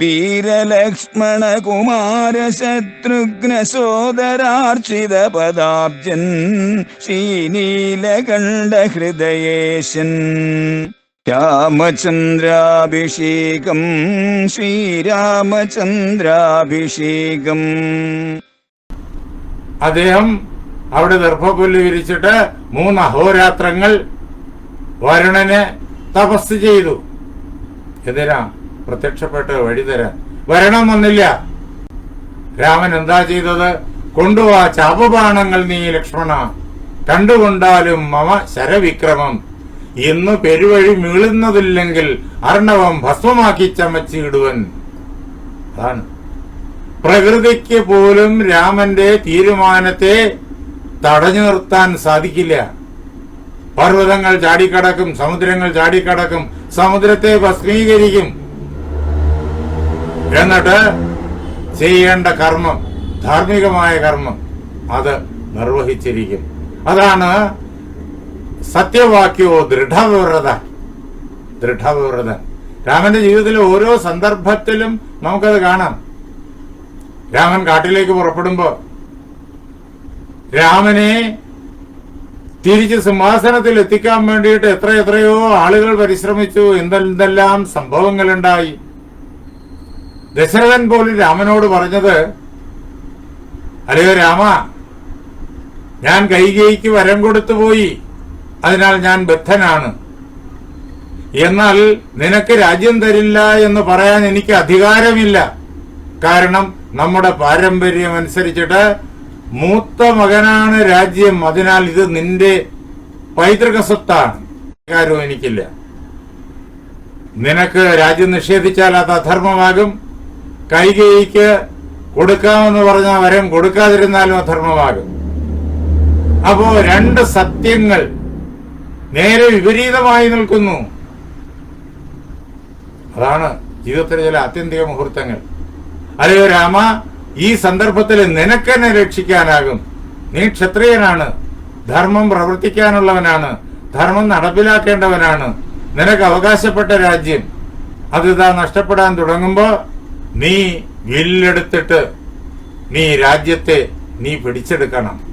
വീരലക്ഷ്മണ കുമാര ശത്രുഘ്ന സോദരാർച്ചിത പദാബ്ജൻ ശ്രീനീലകണ്ഠ ഹൃദയേശൻ രാമചന്ദ്രാഭിഷേകം ശ്രീരാമചന്ദ്രാഭിഷേകം. അദ്ദേഹം അവിടെ ദർഭപുല്ല് വിരിച്ചിട്ട് മൂന്ന് അഹോരാത്രങ്ങൾ വരുണന് തപസ് ചെയ്തു. എന്തിനാ പ്രത്യക്ഷപ്പെട്ട് വഴിതരാൻ വരണമെന്നില്ല. രാമൻ എന്താ ചെയ്തത്? കൊണ്ടുവാ ചാപബാണങ്ങൾ നീ ലക്ഷ്മണ. കണ്ടുകൊണ്ടാലും മമ ശരവിക്രമം. ഇന്ന് പെരുവഴി മീളുന്നതില്ലെങ്കിൽ അർണവം ഭസ്മമാക്കി ചമച്ചിടുവൻ. അതാണ്. പ്രകൃതിക്ക് പോലും രാമന്റെ തീരുമാനത്തെ തടഞ്ഞു നിർത്താൻ സാധിക്കില്ല. പർവതങ്ങൾ ചാടിക്കടക്കും സമുദ്രങ്ങൾ ചാടിക്കടക്കും സമുദ്രത്തെ ഭസ്മീകരിക്കും. എന്നിട്ട് ചെയ്യേണ്ട കർമ്മം ധാർമ്മികമായ കർമ്മം അത് നിർവഹിച്ചിരിക്കും. അതാണ് സത്യവാക്യോ ദൃഢവ്രത. ദൃഢവ്രത. രാമന്റെ ജീവിതത്തിലെ ഓരോ സന്ദർഭത്തിലും നമുക്കത് കാണാം. രാമൻ കാട്ടിലേക്ക് പുറപ്പെടുമ്പോ രാമനെ തിരിച്ച് സിംഹാസനത്തിൽ എത്തിക്കാൻ വേണ്ടിയിട്ട് എത്ര എത്രയോ ആളുകൾ പരിശ്രമിച്ചു. എന്തെല്ലാം സംഭവങ്ങളുണ്ടായി. ദശരഥൻ പോലും രാമനോട് പറഞ്ഞത് അല്ലയോ രാമ ഞാൻ കൈകേയിക്ക് വരം കൊടുത്തു പോയി. അതിനാൽ ഞാൻ ബദ്ധനാണ്. എന്നാൽ നിനക്ക് രാജ്യം തരില്ല എന്ന് പറയാൻ എനിക്ക് അധികാരമില്ല. കാരണം നമ്മുടെ പാരമ്പര്യം അനുസരിച്ചിട്ട് മൂത്ത മകനാണ് രാജ്യം. അതിനാൽ ഇത് നിന്റെ പൈതൃക സ്വത്താണ്. അധികാരവും എനിക്കില്ല. നിനക്ക് രാജ്യം നിഷേധിച്ചാൽ അത് അധർമ്മമാകും. കൈകേയിക്ക് കൊടുക്കാമെന്ന് പറഞ്ഞ വരം കൊടുക്കാതിരുന്നാലും അധർമ്മമാകും അപ്പോ രണ്ട് സത്യങ്ങൾ നേരെ വിപരീതമായി നിൽക്കുന്നു. അതാണ് ജീവിതത്തിലെ ചില ആത്യന്തിക മുഹൂർത്തങ്ങൾ. അല്ലയോ രാമ ഈ സന്ദർഭത്തിൽ നിനക്കെന്നെ രക്ഷിക്കാനാകും. നീ ക്ഷത്രിയനാണ്. ധർമ്മം പ്രവർത്തിക്കാനുള്ളവനാണ്. ധർമ്മം നടപ്പിലാക്കേണ്ടവനാണ്. നിനക്ക് അവകാശപ്പെട്ട രാജ്യം. അത് ഇതാ നഷ്ടപ്പെടാൻ തുടങ്ങുമ്പോ നീ വില്ലെടുത്തിട്ട് നീ രാജ്യത്തെ നീ പിടിച്ചെടുക്കണം.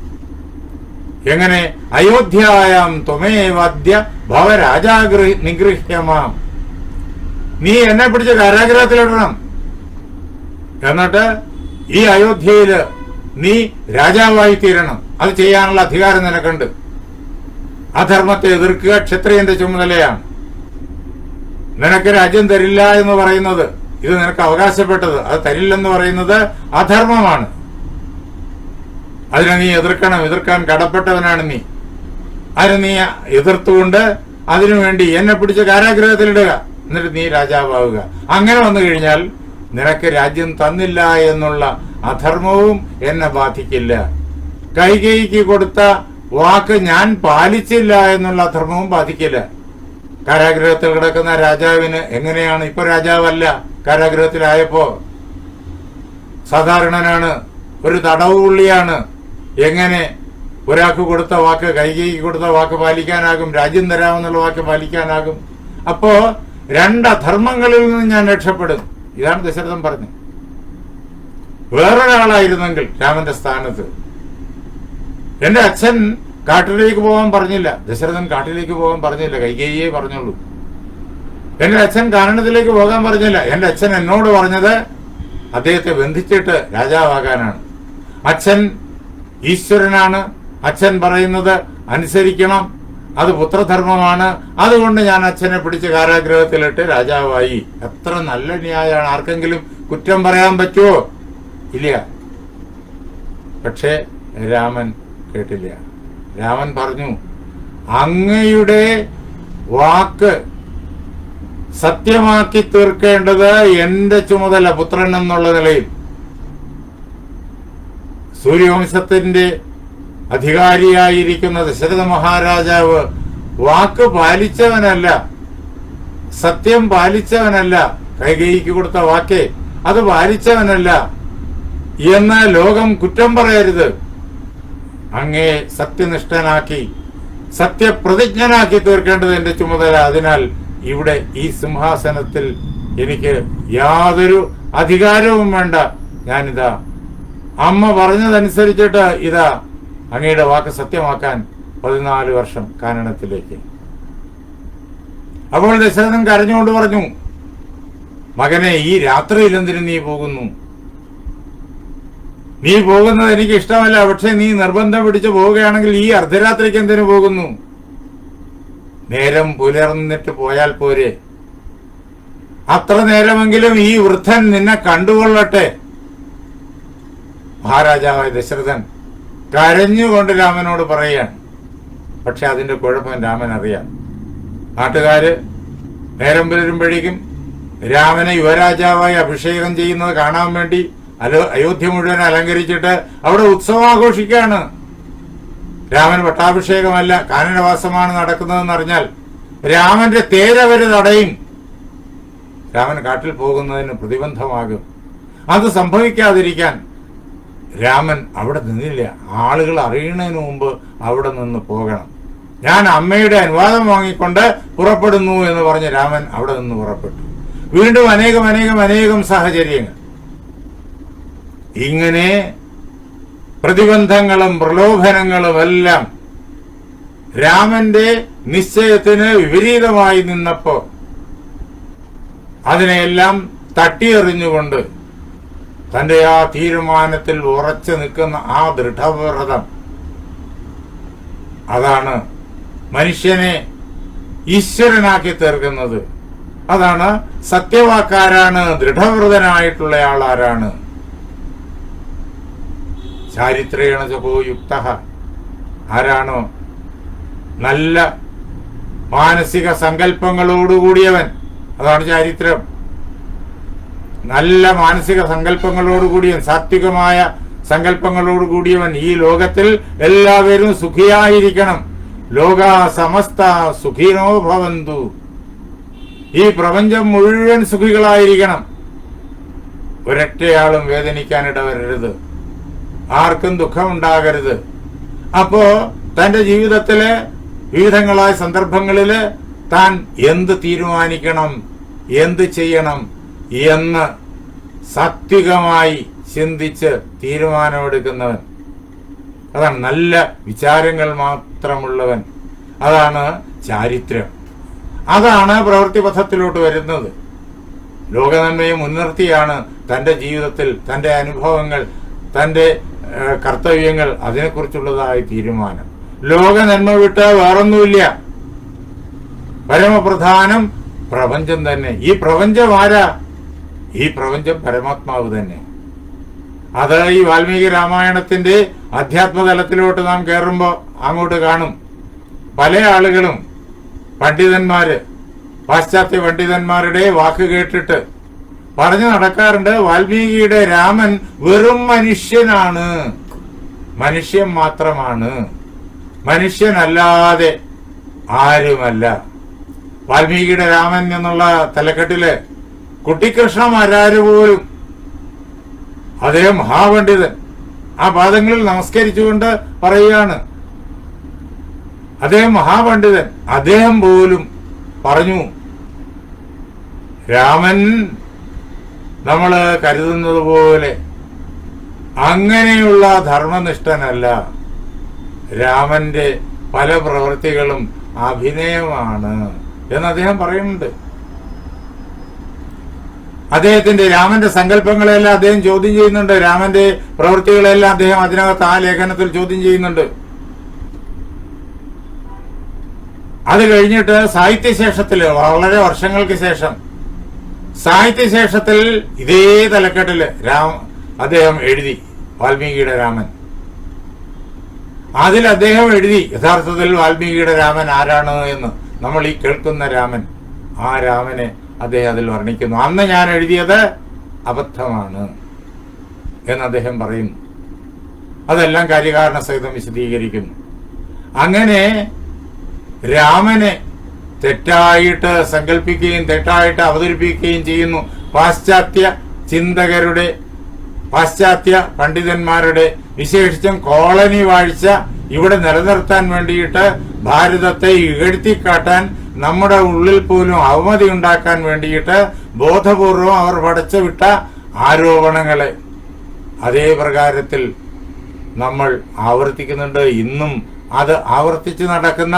എങ്ങനെ? അയോധ്യായാം ത്വമേവാദ്യ ഭവരാജാഗൃഹ നിഗൃഹ്യമാം. നീ എന്നെ പിടിച്ച് കാരാഗ്രഹത്തിലിടണം എന്നിട്ട് ഈ അയോധ്യയിൽ നീ രാജാവായി തീരണം അത് ചെയ്യാനുള്ള അധികാരം നിനക്കുണ്ട്. അധർമ്മത്തെ എതിർക്കുക ക്ഷത്രിയന്റെ ചുമതലയാണ്. നിനക്ക് രാജ്യം തരില്ല എന്ന് പറയുന്നത് ഇത് നിനക്ക് അവകാശപ്പെട്ടത്. അത് തരില്ലെന്ന് പറയുന്നത് അധർമ്മമാണ്. അതിനെ നീ എതിർക്കണം. എതിർക്കാൻ കടപ്പെട്ടവനാണ് നീ. അതിന് നീ എതിർത്തുകൊണ്ട് അതിനുവേണ്ടി എന്നെ പിടിച്ച് കാരാഗ്രഹത്തിലിടുക. എന്നിട്ട് നീ രാജാവാവുക. അങ്ങനെ വന്നു കഴിഞ്ഞാൽ നിനക്ക് രാജ്യം തന്നില്ല എന്നുള്ള അധർമ്മവും എന്നെ ബാധിക്കില്ല. കൈകൈക്ക് കൊടുത്ത വാക്ക് ഞാൻ പാലിച്ചില്ല എന്നുള്ള അധർമ്മവും ബാധിക്കില്ല. കാരാഗ്രഹത്തിൽ കിടക്കുന്ന രാജാവിന് എങ്ങനെയാണ്? ഇപ്പൊ രാജാവല്ല. കാരാഗ്രഹത്തിലായപ്പോ സാധാരണനാണ് ഒരു തടവുപുള്ളിയാണ് എങ്ങനെ ഒരാൾക്ക് കൊടുത്ത വാക്ക് കൈകൈക്ക് കൊടുത്ത വാക്ക് പാലിക്കാനാകും രാജ്യം തരാമെന്നുള്ള വാക്ക് പാലിക്കാനാകും. അപ്പോ രണ്ട് അധർമ്മങ്ങളിൽ നിന്ന് ഞാൻ രക്ഷപ്പെടും. ഇതാണ് ദശരഥൻ പറഞ്ഞത്. വേറൊരാളായിരുന്നെങ്കിൽ രാമന്റെ സ്ഥാനത്ത്. എന്റെ അച്ഛൻ കാട്ടിലേക്ക് പോകാൻ പറഞ്ഞില്ല. ദശരഥൻ കാട്ടിലേക്ക് പോകാൻ പറഞ്ഞില്ല. കൈകേയെ പറഞ്ഞുള്ളൂ. എന്റെ അച്ഛൻ കാരണത്തിലേക്ക് പോകാൻ പറഞ്ഞില്ല. എന്റെ അച്ഛൻ എന്നോട് പറഞ്ഞത് അദ്ദേഹത്തെ ബന്ധിച്ചിട്ട് രാജാവാകാനാണ്. അച്ഛൻ ഈശ്വരനാണ്. അച്ഛൻ പറയുന്നത് അനുസരിക്കണം. അത് പുത്രധർമ്മമാണ്. അതുകൊണ്ട് ഞാൻ അച്ഛനെ പിടിച്ച് കാരാഗ്രഹത്തിലിട്ട് രാജാവായി. എത്ര നല്ല ന്യായമാണ്. ആർക്കെങ്കിലും കുറ്റം പറയാൻ പറ്റുമോ ഇല്ല. പക്ഷേ രാമൻ കേട്ടില്ല. രാമൻ പറഞ്ഞു അങ്ങയുടെ വാക്ക് സത്യമാക്കി തീർക്കേണ്ടത് എന്റെ ചുമതല പുത്രൻ എന്നുള്ള നിലയിൽ. സൂര്യവംശത്തിന്റെ അധികാരിയായിരിക്കുന്ന ദശരഥ മഹാരാജാവ് വാക്ക് പാലിച്ചവനല്ല സത്യം പാലിച്ചവനല്ല കൈകൈക്ക് കൊടുത്ത വാക്കേ അത് പാലിച്ചവനല്ല എന്ന് ലോകം കുറ്റം പറയരുത്. അങ്ങേ സത്യനിഷ്ഠനാക്കി സത്യപ്രതിജ്ഞനാക്കി തീർക്കേണ്ടത് എന്റെ ചുമതല. അതിനാൽ ഇവിടെ ഈ സിംഹാസനത്തിൽ എനിക്ക് യാതൊരു അധികാരവും വേണ്ട. ഞാനിതാ. അമ്മ പറഞ്ഞതനുസരിച്ചിട്ട് ഇതാ അങ്ങയുടെ വാക്ക് സത്യമാക്കാൻ പതിനാല് വർഷം കാനനത്തിലേക്ക്. അപ്പോൾ ദശരഥൻ കരഞ്ഞുകൊണ്ട് പറഞ്ഞു മകനെ ഈ രാത്രിയിൽ എന്തിനു നീ പോകുന്നു? നീ പോകുന്നത് എനിക്ക് ഇഷ്ടമല്ല പക്ഷെ നീ നിർബന്ധം പിടിച്ച് പോവുകയാണെങ്കിൽ ഈ അർദ്ധരാത്രിക്ക് എന്തിനു പോകുന്നു? നേരം പുലർന്നിട്ട് പോയാൽ പോരെ. അത്ര നേരമെങ്കിലും ഈ വൃദ്ധൻ നിന്നെ കണ്ടുകൊള്ളട്ടെ. മഹാരാജാവായ ദശരഥൻ കരഞ്ഞുകൊണ്ട് രാമനോട് പറയുകയാണ്. പക്ഷെ അതിന്റെ കുഴപ്പം രാമൻ അറിയാം. നാട്ടുകാര് നേരം പുലരുമ്പോഴേക്കും രാമനെ യുവരാജാവായി അഭിഷേകം ചെയ്യുന്നത് കാണാൻ വേണ്ടി അലോ അയോധ്യ മുഴുവൻ അലങ്കരിച്ചിട്ട് അവിടെ ഉത്സവം ആഘോഷിക്കുകയാണ്. രാമൻ പട്ടാഭിഷേകമല്ല കാനനവാസമാണ് നടക്കുന്നതെന്ന് അറിഞ്ഞാൽ രാമന്റെ തേരവര് തടയും രാമൻ കാട്ടിൽ പോകുന്നതിന് പ്രതിബന്ധമാകും. അത് സംഭവിക്കാതിരിക്കാൻ രാമൻ അവിടെ നിന്നില്ല. ആളുകൾ അറിയുന്നതിന് മുമ്പ് അവിടെ നിന്ന് പോകണം. ഞാൻ അമ്മയുടെ അനുവാദം വാങ്ങിക്കൊണ്ട് പുറപ്പെടുന്നു എന്ന് പറഞ്ഞ് രാമൻ അവിടെ നിന്ന് പുറപ്പെട്ടു. വീണ്ടും അനേകം അനേകം അനേകം സാഹചര്യങ്ങൾ. ഇങ്ങനെ പ്രതിബന്ധങ്ങളും പ്രലോഭനങ്ങളും എല്ലാം രാമന്റെ നിശ്ചയത്തിന് വിപരീതമായി നിന്നപ്പോ അതിനെയെല്ലാം തട്ടിയെറിഞ്ഞുകൊണ്ട് തന്റെ ആ തീരുമാനത്തിൽ ഉറച്ചു നിൽക്കുന്ന ആ ദൃഢവ്രതം. അതാണ് മനുഷ്യനെ ഈശ്വരനാക്കി തീർക്കുന്നത്. അതാണ് സത്യവാക്കാരാണ് ദൃഢവ്രതനായിട്ടുള്ള ആളാരാണ്. ചാരിത്രേണ ചകോ യുക്ത ആരാണോ നല്ല മാനസിക സങ്കല്പങ്ങളോടുകൂടിയവൻ. അതാണ് ചാരിത്രം. നല്ല മാനസിക സങ്കല്പങ്ങളോടുകൂടിയവൻ സാത്വികമായ സങ്കല്പങ്ങളോടുകൂടിയവൻ ഈ ലോകത്തിൽ എല്ലാവരും സുഖിയായിരിക്കണം. ലോക സമസ്ത സുഖിനോ ഭവന്തു. ഈ പ്രപഞ്ചം മുഴുവൻ സുഖികളായിരിക്കണം. ഒരൊറ്റയാളും വേദനിക്കാനിട ആർക്കും ദുഃഖമുണ്ടാകരുത് അപ്പോ തന്റെ ജീവിതത്തിലെ വിവിധങ്ങളായ സന്ദർഭങ്ങളിൽ താൻ എന്ത് തീരുമാനിക്കണം എന്ത് ചെയ്യണം എന്ന് സാത്വികമായി ചിന്തിച്ച് തീരുമാനമെടുക്കുന്നവൻ. അതാണ് നല്ല വിചാരങ്ങൾ മാത്രമുള്ളവൻ. അതാണ് ചാരിത്രം. അതാണ് പ്രവൃത്തി പഥത്തിലോട്ട് വരുന്നത്. ലോകനന്മയെ മുൻനിർത്തിയാണ് തന്റെ ജീവിതത്തിൽ തന്റെ അനുഭവങ്ങൾ തന്റെ കർത്തവ്യങ്ങൾ അതിനെക്കുറിച്ചുള്ളതായ തീരുമാനം. ലോക നന്മ വിട്ട് വേറൊന്നുമില്ല. പരമപ്രധാനം പ്രപഞ്ചം തന്നെ. ഈ പ്രപഞ്ചം ആരാ? ഈ പ്രപഞ്ചം പരമാത്മാവ് തന്നെ. അത് ഈ വാൽമീകി രാമായണത്തിന്റെ അധ്യാത്മതലത്തിലോട്ട് നാം കയറുമ്പോൾ അങ്ങോട്ട് കാണും. പല ആളുകളും പണ്ഡിതന്മാര് പാശ്ചാത്യ പണ്ഡിതന്മാരുടെ വാക്ക് കേട്ടിട്ട് പറഞ്ഞു നടക്കാറുണ്ട് വാൽമീകിയുടെ രാമൻ വെറും മനുഷ്യനാണ്. മനുഷ്യൻ മാത്രമാണ്. മനുഷ്യനല്ലാതെ ആരുമല്ല. വാൽമീകിയുടെ രാമൻ എന്നുള്ള തലക്കെട്ടിൽ കുട്ടിക്കൃഷ്ണമാരാര് പോലും അതേ മഹാപണ്ഡിതൻ ആ പാദങ്ങളിൽ നമസ്കരിച്ചുകൊണ്ട് പറയുകയാണ്. അദ്ദേഹം മഹാപണ്ഡിതൻ അദ്ദേഹം പോലും പറഞ്ഞു രാമൻ നമ്മൾ കരുതുന്നത് പോലെ അങ്ങനെയുള്ള ധർമ്മനിഷ്ഠനല്ല. രാമന്റെ പല പ്രവൃത്തികളും അഭിനയമാണ് എന്ന് അദ്ദേഹം പറയുന്നുണ്ട്. അദ്ദേഹത്തിന്റെ രാമന്റെ സങ്കല്പങ്ങളെല്ലാം അദ്ദേഹം ചോദ്യം ചെയ്യുന്നുണ്ട്. രാമന്റെ പ്രവൃത്തികളെല്ലാം അദ്ദേഹം അതിനകത്ത് ആ ലേഖനത്തിൽ ചോദ്യം ചെയ്യുന്നുണ്ട്. അത് കഴിഞ്ഞിട്ട് സാഹിത്യശേഷത്തിൽ വളരെ വർഷങ്ങൾക്ക് ശേഷം സാഹിത്യശേഷത്തിൽ ഇതേ തലക്കെട്ടിൽ രാമ അദ്ദേഹം എഴുതി വാൽമീകിയുടെ രാമൻ. അതിൽ അദ്ദേഹം എഴുതി യഥാർത്ഥത്തിൽ വാൽമീകിയുടെ രാമൻ ആരാണ് എന്ന് നമ്മൾ ഈ കേൾക്കുന്ന രാമൻ ആ രാമനെ അദ്ദേഹം അതിൽ വർണിക്കുന്നു. അന്ന് ഞാൻ എഴുതിയത് അബദ്ധമാണ് എന്ന് അദ്ദേഹം പറയുന്നു. അതെല്ലാം കാര്യകാരണ സഹിതം വിശദീകരിക്കുന്നു. അങ്ങനെ രാമനെ തെറ്റായിട്ട് സങ്കല്പിക്കുകയും തെറ്റായിട്ട് അവതരിപ്പിക്കുകയും ചെയ്യുന്നു. പാശ്ചാത്യ ചിന്തകരുടെ പാശ്ചാത്യ പണ്ഡിതന്മാരുടെ വിശേഷിച്ചും കോളനി വാഴ്ച ഇവിടെ നിലനിർത്താൻ വേണ്ടിയിട്ട് ഭാരതത്തെ ഇകഴ്ത്തിക്കാട്ടാൻ നമ്മുടെ ഉള്ളിൽ പോലും അവമതി ഉണ്ടാക്കാൻ വേണ്ടിയിട്ട് ബോധപൂർവം അവർ പടച്ചു വിട്ട ആരോപണങ്ങളെ. അതേ പ്രകാരത്തിൽ നമ്മൾ ആവർത്തിക്കുന്നുണ്ട്. ഇന്നും അത് ആവർത്തിച്ച് നടക്കുന്ന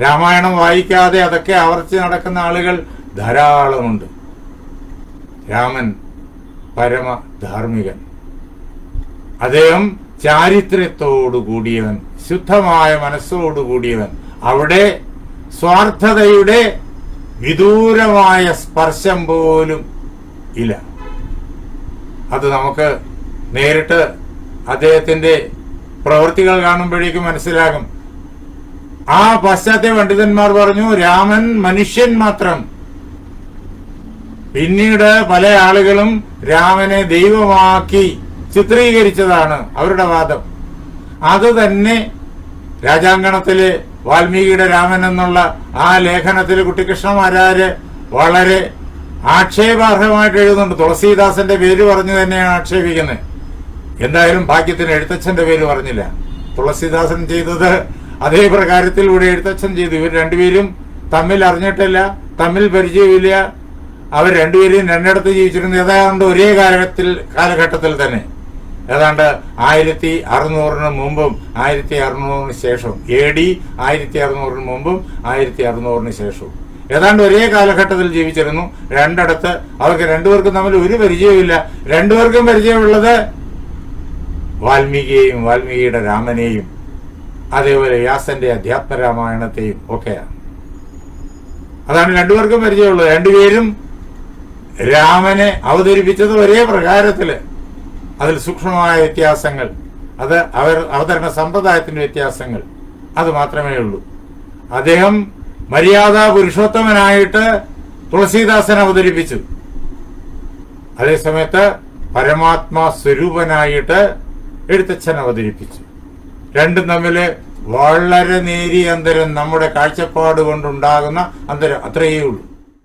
രാമായണം വായിക്കാതെ അതൊക്കെ ആവർത്തിച്ച് നടക്കുന്ന ആളുകൾ ധാരാളമുണ്ട്. രാമൻ പരമ ധാർമ്മികൻ. അദ്ദേഹം ചാരിത്രത്തോടു കൂടിയവൻ ശുദ്ധമായ മനസ്സോടു കൂടിയവൻ. അവിടെ സ്വാർത്ഥതയുടെ വിദൂരമായ സ്പർശം പോലും ഇല്ല. അത് നമുക്ക് നേരിട്ട് അദ്ദേഹത്തിന്റെ പ്രവൃത്തികൾ കാണുമ്പോഴേക്കും മനസ്സിലാകും. ആ പാശ്ചാത്യ പണ്ഡിതന്മാർ പറഞ്ഞു രാമൻ മനുഷ്യൻ മാത്രം. പിന്നീട് പല ആളുകളും രാമനെ ദൈവമാക്കി ചിത്രീകരിച്ചതാണ് അവരുടെ വാദം. അത് തന്നെ രാജാങ്കണത്തിലെ വാൽമീകിയുടെ രാമൻ എന്നുള്ള ആ ലേഖനത്തിൽ കുട്ടിക്കൃഷ്ണമാരാര് വളരെ ആക്ഷേപാർഹമായിട്ട് എഴുതുന്നുണ്ട്. തുളസീദാസന്റെ പേര് പറഞ്ഞു തന്നെയാണ് ആക്ഷേപിക്കുന്നത്. എന്തായാലും ഭാഗ്യത്തിന് എഴുത്തച്ഛന്റെ പേര് പറഞ്ഞില്ല. തുളസീദാസൻ ചെയ്തത് അതേ പ്രകാരത്തിൽ ഇവിടെ എഴുത്തച്ഛൻ ചെയ്തു. ഇവർ രണ്ടുപേരും തമ്മിൽ അറിഞ്ഞിട്ടില്ല തമ്മിൽ പരിചയമില്ല. അവർ രണ്ടുപേരും രണ്ടിടത്ത് ജീവിച്ചിരുന്നു. ഏതാണ്ട് ഒരേ കാലഘട്ടത്തിൽ കാലഘട്ടത്തിൽ തന്നെ. ഏതാണ്ട് ആയിരത്തി അറുന്നൂറിന് മുമ്പും ആയിരത്തി അറുന്നൂറിന് ശേഷവും. എ ഡി ആയിരത്തി അറുന്നൂറിന് മുമ്പും ആയിരത്തി അറുന്നൂറിന് ശേഷവും. ഏതാണ്ട് ഒരേ കാലഘട്ടത്തിൽ ജീവിച്ചിരുന്നു. രണ്ടിടത്ത് അവർക്ക് രണ്ടുപേർക്കും തമ്മിൽ ഒരു പരിചയമില്ല രണ്ടുപേർക്കും പരിചയമുള്ളത് വാൽമീകിയെയും വാൽമീകിയുടെ രാമനെയും അതേപോലെ വ്യാസന്റെ അധ്യാത്മ രാമായണത്തെയും ഒക്കെയാണ്. അതാണ് രണ്ടുപേർക്കും പരിചയമുള്ളത്. രണ്ടുപേരും രാമനെ അവതരിപ്പിച്ചത് ഒരേ പ്രകാരത്തിൽ. അതിൽ സൂക്ഷ്മമായ വ്യത്യാസങ്ങൾ അത് അവർ അവതരണ സമ്പ്രദായത്തിന്റെ വ്യത്യാസങ്ങൾ അത് മാത്രമേ ഉള്ളൂ. അദ്ദേഹം മര്യാദ പുരുഷോത്തമനായിട്ട് തുളസീദാസൻ അവതരിപ്പിച്ചു. അതേസമയത്ത് പരമാത്മാ സ്വരൂപനായിട്ട് എഴുത്തച്ഛൻ അവതരിപ്പിച്ചു. രണ്ടും തമ്മിൽ വളരെ നേരിയ അന്തരം നമ്മുടെ കാഴ്ചപ്പാട് കൊണ്ടുണ്ടാകുന്ന അന്തരം. അത്രയേ ഉള്ളൂ.